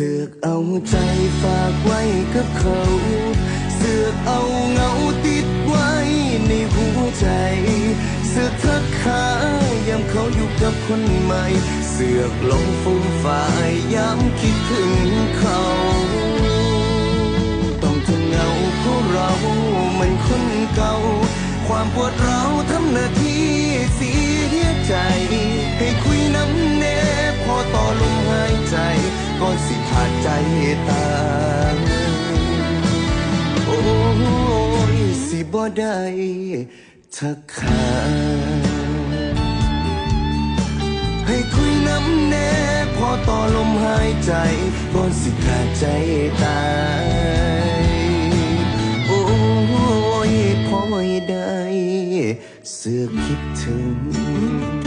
สือกเอาใจฝากไว้กับเขา เสือกเอาเงาติดไว้ในหัวใจ เสือกทักขายามเขาอยู่กับคนใหม่ เสือกลงฟุ่มฝ่ายยามคิดถึงเขา ต้องทนเงาเพราะเรามันคนเก่า ความปวดร้าวทำหน้าที่ ตายโอ้ยสิบ่ได้ทักขาให้คุยน้ำแน่พอต่อลมหายใจก่อนสิขาดใจตายโอ้ยพอได้เสือคิดถึง